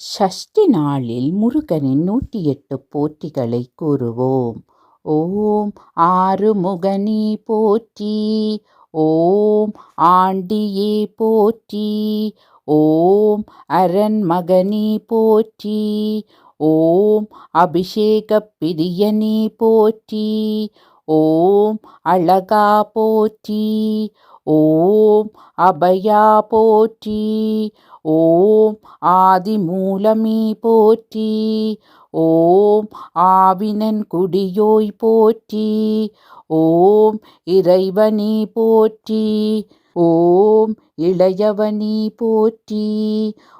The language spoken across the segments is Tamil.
ஷஷ்டி நாளில் முருகனின் நூற்றி எட்டு போற்றிகளை கூறுவோம். ஓம் ஆறுமுகனே போற்றி ஓம் ஆண்டியே போற்றி ஓம் அரண்மகனி போற்றி ஓம் அபிஷேக பிரியனி போற்றி ஓம் அழகா போற்றி ஓம் அபயா போற்றி ஓம் ஆதிமூலமே போற்றி. ஓம் ஆவினன் குடியோய் போற்றி. ஓம் இறைவனே போற்றி. ஓம் இளையவனே போற்றி.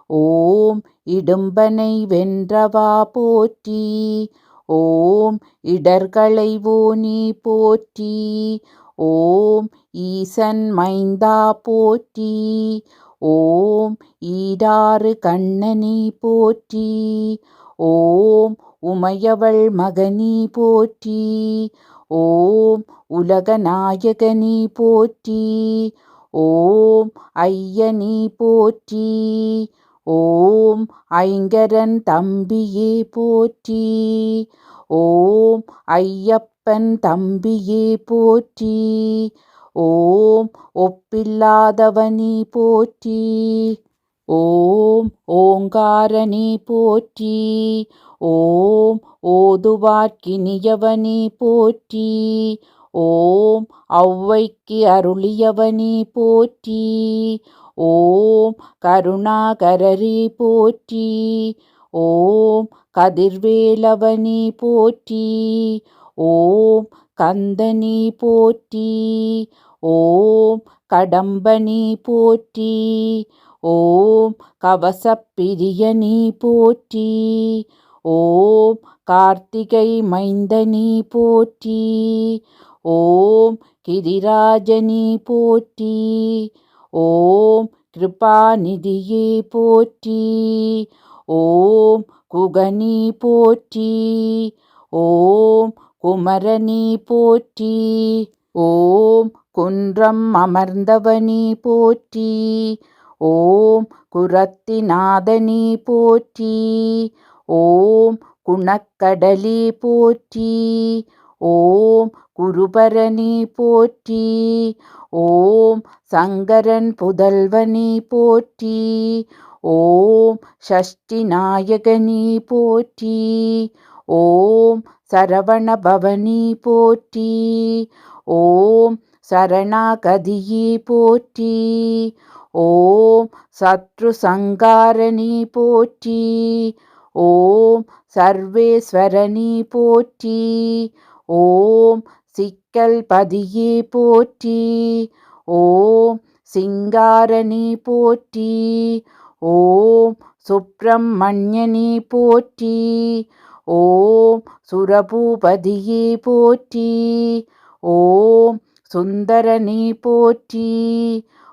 ஓம் இடும்பனை வென்றவா போற்றி. ஓம் இடர்களை ஓனி போற்றி. ஓம் ஈசன் மைந்தா போற்றி. ஓம் ஈடாறு கண்ணனி போற்றி ஓம் உமையவள் மகனி போற்றி ஓம் உலகநாயகனி போற்றி ஓம் ஐயனி போற்றி ஓம் ஐங்கரன் தம்பியே போற்றி ஓம் ஐயப்பன் தம்பியே போற்றி ஓம் ஒப்பில்லாதவனி போற்றி. ஓம் ஓங்காரனி போற்றி. ஓம் ஓதுவாட்கினியவனி போற்றி. ஓம் ஔவைக்கு அருளியவனி போற்றி. ஓம் கருணாகரரி போற்றி. ஓம் கதிர்வேலவனி போற்றி. ஓம் கந்தனி போற்றி. ஓம் கடம்பனி போற்றி ஓம் கவசப்பிரியனி போற்றி ஓம் கார்த்திகை மைந்தனி போற்றி ஓம் கிரிராஜனி போற்றி ஓம் கிருபாநிதியே போற்றி ஓம் குகனி போற்றி ஓம் குமரனி போற்றி ஓம் குன்றம் அமர்ந்தவனி போற்றி. ஓம் குரத்திநாதனி போற்றி. ஓம் குணக்கடலி போற்றி. ஓம் குருபரணி போற்றி. ஓம் சங்கரன் புதல்வனி போற்றி. ஓம் ஷஷ்டி நாயகனி போற்றி. ஓம் சரவணபவனி போற்றி. ஓம் சரணாகதியே போற்றி. ஓம் சத்ரு சங்காரணி போற்றி. ஓம் சர்வேஸ்வரணி போற்றி. ஓம் சிக்கல் பதியே போற்றி. ஓம் சிங்காரணி போற்றி. ஓம் சுப்பிரமணியனி போற்றி. ஓம் சுரபூபதியே போற்றி. ஓம் சுந்தரனி போற்றி.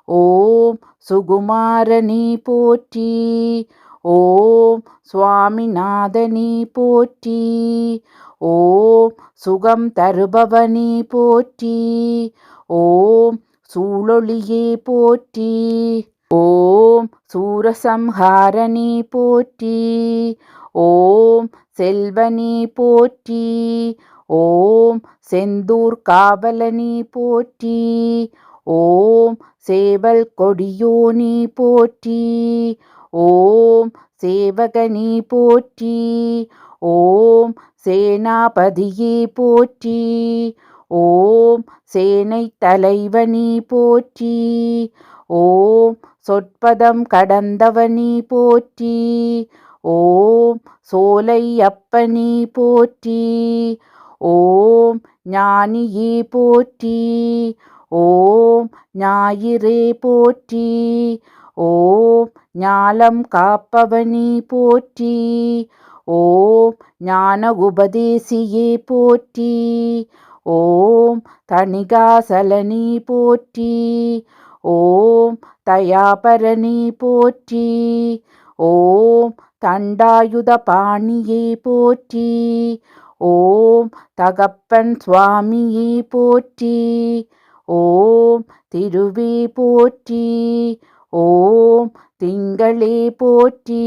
ஓம் சுகுமாரனி போற்றி. ஓம் சுவாமிநாதனி போற்றி. ஓம் சுகம் தருபவனி போற்றி. ஓம் சூழொளியே போற்றி. ஓம் சூரசம்ஹாரணி போற்றி. ஓம் செல்வனி போற்றி. ஓம் செந்தூர் காவலனி போற்றி ஓம் சேவல் கொடியோனி போற்றி ஓம் சேவகனி போற்றி ஓம் சேனாபதியே போற்றி ஓம் சேனை தலைவனி போற்றி ஓம் சொற்பதம் கடந்தவனி போற்றி ஓம் சோலை அப்பனி போற்றி ஓம் ஞானியே போற்றி. ஓம் ஞாயிறே போற்றி. ஓம் ஞாலம் காப்பவனி போற்றி. ஓம் ஞான உபதேசியே போற்றி. ஓம் தணிகாசலனி போற்றி. ஓம் தயாபரணி போற்றி. ஓம் தண்டாயுத பாணியே போற்றி. ஓம் தகப்பன் சுவாமியே போற்றி. ஓம் திருவே போற்றி. ஓம் திங்களே போற்றி.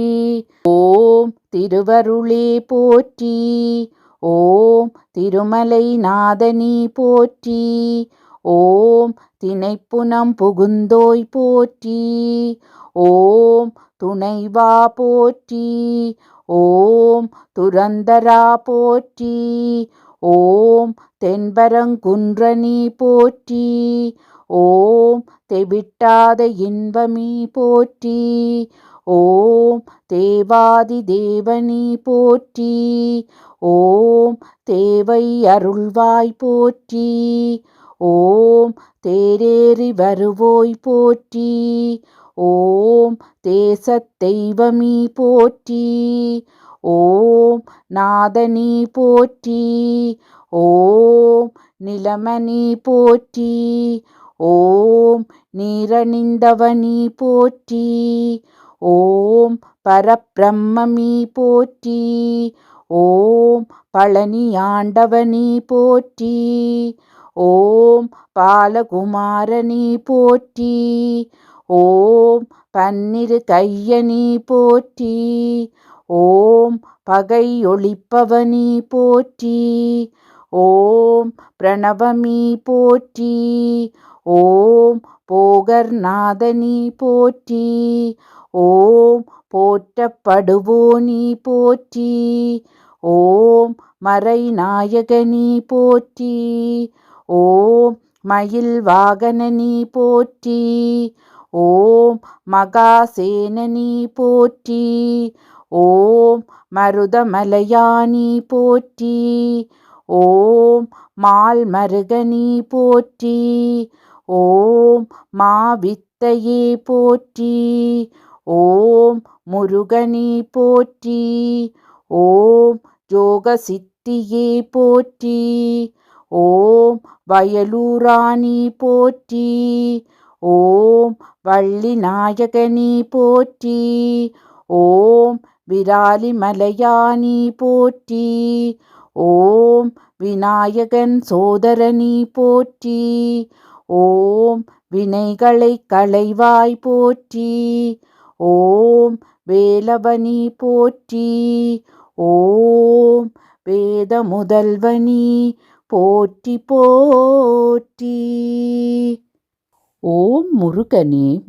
ஓம் திருவருளே போற்றி. ஓம் திருமலை நாதனி போற்றி. ஓம் திணைப்புனம் புகுந்தோய் போற்றி. ஓம் துணைவா போற்றி. ஓம் துரந்தரா போற்றி ஓம் தென்பரங்குன்றனி போற்றி ஓம் தெவிட்டாத இன்பமீ போற்றி ஓம் தேவாதி தேவனி போற்றி ஓம் தேவை அருள்வாய் போற்றி ஓம் தேரேறி வருவோய் போற்றி ஓம் தேசத் தெய்வமீ போற்றி ஓம் நாதனி போற்றி ஓம் நிலமணி போற்றி ஓம் நீரணிந்தவனி போற்றி ஓம் பரபிரம்மமி போற்றி ஓம் பழனி போற்றி ஓம் பாலகுமாரனி போற்றி ஓம் பன்னிரு கையனி போற்றி ஓம் பகை ஒளிப்பவனி போற்றி ஓம் பிரணவமி போற்றி ஓம் போகர்நாதனி போற்றி ஓம் போற்றப்படுவோனி போற்றி ஓம் மறைநாயகனி போற்றி ஓம் மயில் வாகனனி போற்றி ஓம் மகாசேனனி போற்றி. ஓம் மருதமலையானி போற்றி. ஓம் மால் மருகனி போற்றி. ஓம் மாவித்தையே போற்றி. ஓம் முருகனி போற்றி. ஓம் ஜோகசித்தியே போற்றி. ஓம் வயலூராணி போற்றி. ஓம் வள்ளி நாயகனி போற்றி. ஓம் விராலி மலையானி போற்றி. ஓம் விநாயகன் சோதரனி போற்றி. ஓம் வினைகளை களைவாய் போற்றி. ஓம் வேலவனி போற்றி. ஓம் வேத முதல்வனி போற்றி போற்றி. ஓம் முருகனே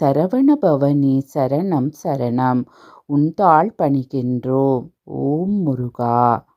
சரவண பவனி சரணம் சரணம். உன் தாழ் பணிகின்றோம். ஓம் முருகா.